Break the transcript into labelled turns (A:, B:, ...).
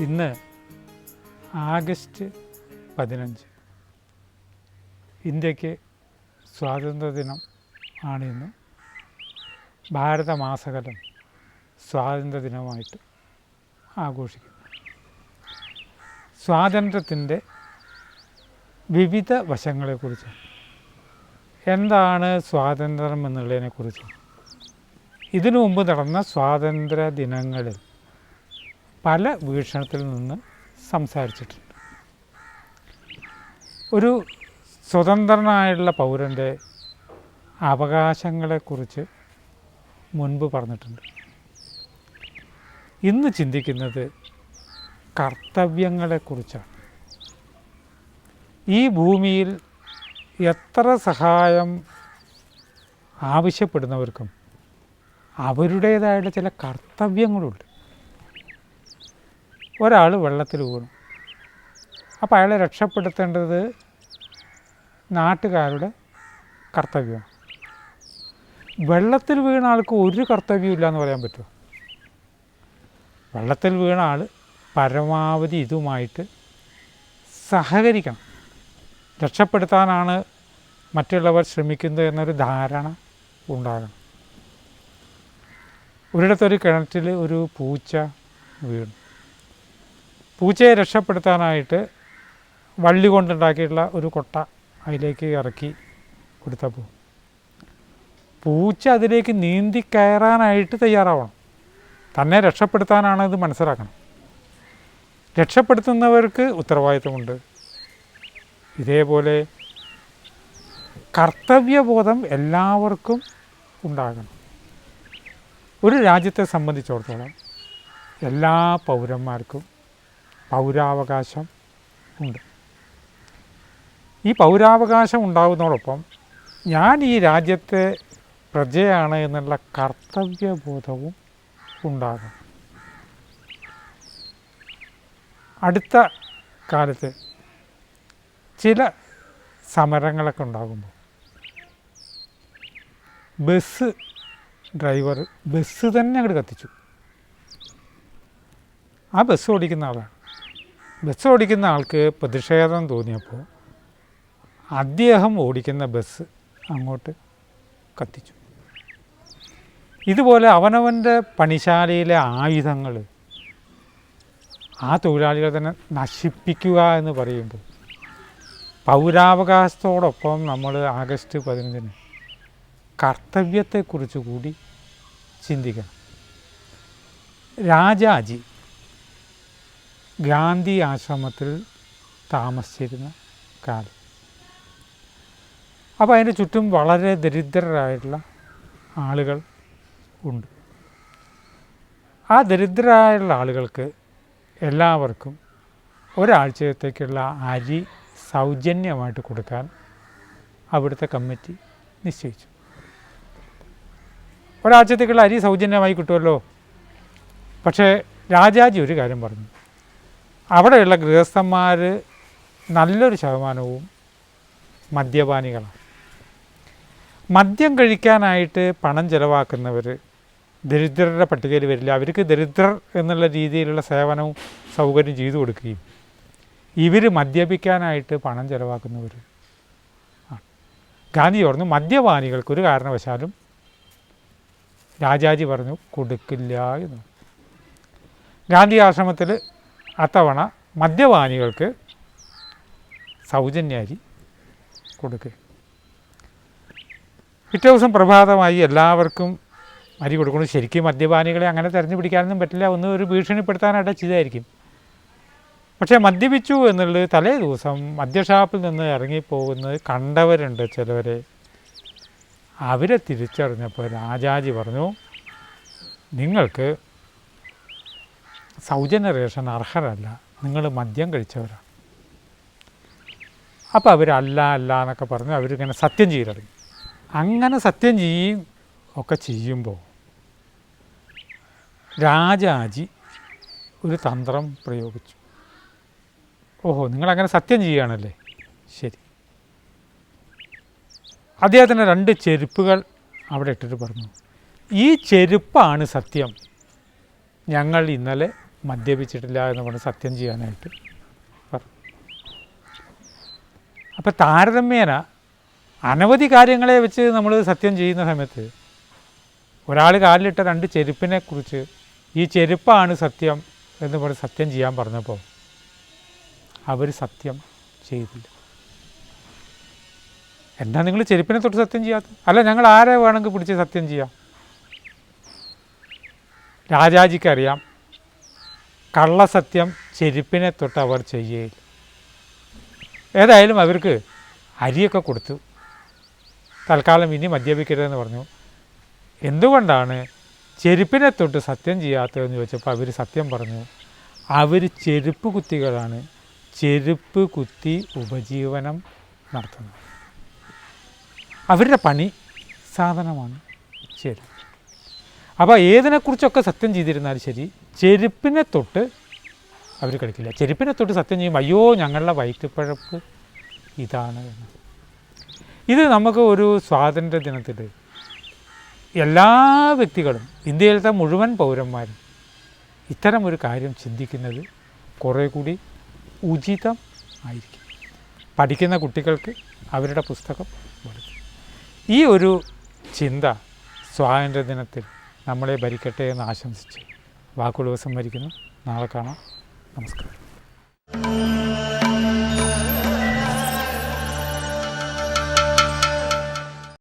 A: ഇന്ന് ആഗസ്റ്റ് പതിനഞ്ച്. ഇന്ത്യയ്ക്ക് സ്വാതന്ത്ര്യദിനം ആണ് ഇന്ന്. ഭാരതമാസകലം സ്വാതന്ത്ര്യദിനമായിട്ട് ആഘോഷിക്കുന്നു. സ്വാതന്ത്ര്യത്തിന്റെ വിവിധ വശങ്ങളെക്കുറിച്ച്. എന്താണ് സ്വാതന്ത്ര്യം എന്നുള്ളതിനെക്കുറിച്ച്. ഇതിനു മുമ്പ് നടന്ന സ്വാതന്ത്ര്യ ദിനങ്ങളിൽ പല വീക്ഷണത്തിൽ നിന്ന് സംസാരിച്ചിട്ടുണ്ട്. ഒരു സ്വതന്ത്രനായുള്ള പൗരന്റെ അവകാശങ്ങളെക്കുറിച്ച് മുൻപ് പറഞ്ഞിട്ടുണ്ട്. ഇന്ന് ചിന്തിക്കുന്നത് കർത്തവ്യങ്ങളെക്കുറിച്ചാണ്. ഈ ഭൂമിയിൽ എത്ര സഹായം ആവശ്യപ്പെടുന്നവർക്കും അവരുടേതായിട്ടുള്ള ചില കർത്തവ്യങ്ങളുണ്ട്. ഒരാൾ വെള്ളത്തിൽ വീണു. അപ്പോൾ അയാളെ രക്ഷപ്പെടുത്തേണ്ടത് നാട്ടുകാരുടെ കർത്തവ്യമാണ്. വെള്ളത്തിൽ വീണ ആൾക്ക് ഒരു കർത്തവ്യം ഇല്ല എന്ന് പറയാൻ പറ്റുമോ? വെള്ളത്തിൽ വീണ ആൾ പരമാവധി ഇതുമായിട്ട് സഹകരിക്കണം. രക്ഷപ്പെടുത്താനാണ് മറ്റുള്ളവർ ശ്രമിക്കുന്നത് എന്നൊരു ധാരണ ഉണ്ടാകണം. ഒരിടത്തൊരു കിണറ്റിൽ ഒരു പൂച്ച വീണു. പൂച്ചയെ രക്ഷപ്പെടുത്താനായിട്ട് വള്ളി കൊണ്ടുണ്ടാക്കിയിട്ടുള്ള ഒരു കൊട്ട അതിലേക്ക് ഇറക്കി കൊടുത്തപ്പോൾ പൂച്ച അതിലേക്ക് നീന്തി കയറാനായിട്ട് തയ്യാറാവണം. തന്നെ രക്ഷപ്പെടുത്താനാണ് ഇത് മനസ്സിലാക്കണം. രക്ഷപ്പെടുത്തുന്നവർക്ക് ഉത്തരവാദിത്വമുണ്ട്. ഇതേപോലെ കർത്തവ്യബോധം എല്ലാവർക്കും ഉണ്ടാകണം. ഒരു രാജ്യത്തെ സംബന്ധിച്ചിടത്തോളം എല്ലാ പൗരന്മാർക്കും പൗരാവകാശം ഉണ്ട്. ഈ പൗരാവകാശം ഉണ്ടാകുന്നതോടൊപ്പം ഞാൻ ഈ രാജ്യത്തെ പ്രജയാണ് എന്നുള്ള കർത്തവ്യബോധവും ഉണ്ടാകും. അടുത്ത കാലത്ത് ചില സമരങ്ങളൊക്കെ ഉണ്ടാകുമ്പോൾ ബസ് ഡ്രൈവർ ബസ് തന്നെ അങ്ങോട്ട് കത്തിച്ചു. ആ ബസ് ഓടിക്കുന്ന ആളാണ്. ബസ് ഓടിക്കുന്ന ആൾക്ക് പ്രതിഷേധം തോന്നിയപ്പോൾ അദ്ദേഹം ഓടിക്കുന്ന ബസ് അങ്ങോട്ട് കത്തിച്ചു. ഇതുപോലെ അവനവന്റെ പണിശാലയിലെ ആയുധങ്ങൾ ആ തൊഴിലാളികളെ തന്നെ നശിപ്പിക്കുക എന്ന് പറയുമ്പോൾ പൗരാവകാശത്തോടൊപ്പം നമ്മൾ ആഗസ്റ്റ് പതിനഞ്ചിന് കർത്തവ്യത്തെക്കുറിച്ച് കൂടി ചിന്തിക്കണം. രാജാജി ഗാന്ധി ആശ്രമത്തിൽ താമസിച്ചിരുന്ന കാലം. അപ്പോൾ അതിന്റെ ചുറ്റും വളരെ ദരിദ്രരായിട്ടുള്ള ആളുകൾ ഉണ്ട്. ആ ദരിദ്രരായുള്ള ആളുകൾക്ക് എല്ലാവർക്കും ഒരാഴ്ചത്തേക്കുള്ള അരി സൗജന്യമായിട്ട് കൊടുക്കാൻ അവിടുത്തെ കമ്മിറ്റി നിശ്ചയിച്ചു. ഒരാഴ്ചത്തേക്കുള്ള അരി സൗജന്യമായി കിട്ടുമല്ലോ? പക്ഷേ രാജാജി ഒരു കാര്യം പറഞ്ഞു. അവിടെയുള്ള ഗൃഹസ്ഥന്മാർ നല്ലൊരു ശതമാനവും മദ്യപാനികളാണ്. മദ്യം കഴിക്കാനായിട്ട് പണം ചിലവാക്കുന്നവർ ദരിദ്രരുടെ പട്ടികയിൽ വരില്ല. അവർക്ക് ദരിദ്രർ എന്നുള്ള രീതിയിലുള്ള സേവനവും സൗകര്യം ചെയ്തു കൊടുക്കുകയും ഇവർ മദ്യപിക്കാനായിട്ട് പണം ചിലവാക്കുന്നവർ ഗാന്ധി പറഞ്ഞു മദ്യപാനികൾക്ക് ഒരു കാരണവശാലും രാജാജി പറഞ്ഞു കൊടുക്കില്ല എന്ന്. ഗാന്ധി ആശ്രമത്തിൽ അത്തവണ മദ്യപാനികൾക്ക് സൗജന്യാരി കൊടുക്കുക പിറ്റേ ദിവസം പ്രഭാതമായി എല്ലാവർക്കും അരി കൊടുക്കണം ശരിക്കും മദ്യപാനികളെ അങ്ങനെ തിരഞ്ഞു പിടിക്കാനൊന്നും പറ്റില്ല. ഒന്ന് ഒരു ഭീഷണിപ്പെടുത്താനായിട്ട് ചെയ്തായിരിക്കും പക്ഷേ മദ്യപിച്ചു എന്നുള്ളത് തലേ ദിവസം മദ്യഷാപ്പിൽ നിന്ന് ഇറങ്ങിപ്പോകുന്നത് കണ്ടവരുണ്ട് ചിലവരെ. അവരെ തിരിച്ചറിഞ്ഞപ്പോൾ രാജാജി പറഞ്ഞു നിങ്ങൾക്ക് സൗജന്യ റേഷൻ അർഹരല്ല. നിങ്ങൾ മദ്യം കഴിച്ചവരാണ് അപ്പോൾ അവരല്ല അല്ല എന്നൊക്കെ പറഞ്ഞ് അവരിങ്ങനെ സത്യം ചെയ്തിറങ്ങി അങ്ങനെ സത്യം ചെയ്യും ഒക്കെ ചെയ്യുമ്പോൾ രാജാജി ഒരു തന്ത്രം പ്രയോഗിച്ചു. ഓഹോ നിങ്ങളങ്ങനെ സത്യം ചെയ്യുകയാണല്ലേ? ശരി. അദ്ദേഹത്തിന്റെ രണ്ട് ചെരുപ്പുകൾ അവിടെ ഇട്ടിട്ട് പറഞ്ഞു. ഈ ചെരുപ്പാണ് സത്യം. ഞങ്ങൾ ഇന്നലെ മദ്യപിച്ചിട്ടില്ല എന്ന് പറഞ്ഞ് സത്യം ചെയ്യാനായിട്ട് അപ്പം താരതമ്യേന അനവധി കാര്യങ്ങളെ വെച്ച് നമ്മൾ സത്യം ചെയ്യുന്ന സമയത്ത് ഒരാൾ കാലിലിട്ട രണ്ട് ചെരുപ്പിനെ കുറിച്ച് ഈ ചെരുപ്പാണ് സത്യം എന്ന് പറഞ്ഞ് സത്യം ചെയ്യാൻ പറഞ്ഞപ്പോൾ അവർ സത്യം ചെയ്തില്ല. എന്താ നിങ്ങൾ ചെരുപ്പിനെ തൊട്ട് സത്യം ചെയ്യാത്തത് അല്ല ഞങ്ങൾ ആരെ വേണമെങ്കിൽ പിടിച്ച് സത്യം ചെയ്യാം? രാജാജിക്കറിയാം കള്ളസത്യം ചെരുപ്പിനെ തൊട്ട് അവർ ചെയ്യുകയില്ല ഏതായാലും അവർക്ക് അരിയൊക്കെ കൊടുത്തു. തൽക്കാലം ഇനി മദ്യപിക്കരുതെന്ന് പറഞ്ഞു. എന്തുകൊണ്ടാണ് ചെരുപ്പിനെ തൊട്ട് സത്യം ചെയ്യാത്തതെന്ന് ചോദിച്ചപ്പോൾ അവർ സത്യം പറഞ്ഞു. അവർ ചെരുപ്പ് കുത്തികളാണ്. ചെരുപ്പ് കുത്തി ഉപജീവനം നടത്തുന്നത്. അവരുടെ പണി സാധനമാണ്. ചെരുപ്പ് അപ്പോൾ ഏതിനെക്കുറിച്ചൊക്കെ സത്യം ചെയ്തിരുന്നാലും ശരി ചെരുപ്പിനെ തൊട്ട് അവർ കളിക്കില്ല. ചെരുപ്പിനെ തൊട്ട് സത്യം ചെയ്യും അയ്യോ ഞങ്ങളുടെ വയറ്റുപ്പഴപ്പ് ഇതാണ് എന്ന്. ഇത് നമുക്ക് ഒരു സ്വാതന്ത്ര്യ ദിനത്തിൽ എല്ലാ വ്യക്തികളും ഇന്ത്യയിലത്തെ മുഴുവൻ പൗരന്മാരും ഇത്തരം ഒരു കാര്യം ചിന്തിക്കുന്നത് കുറേ കൂടി ഉചിതം ആയിരിക്കും. പഠിക്കുന്ന കുട്ടികൾക്ക് അവരുടെ പുസ്തകം കൊടുക്കും ഈ ഒരു ചിന്ത സ്വാതന്ത്ര്യ ദിനത്തിൽ നമ്മളെ ഭരിക്കട്ടെ എന്ന് ആശംസിച്ച് വാക്കുകൾ ഭരിക്കുന്നു. നാളെ കാണാം. നമസ്കാരം.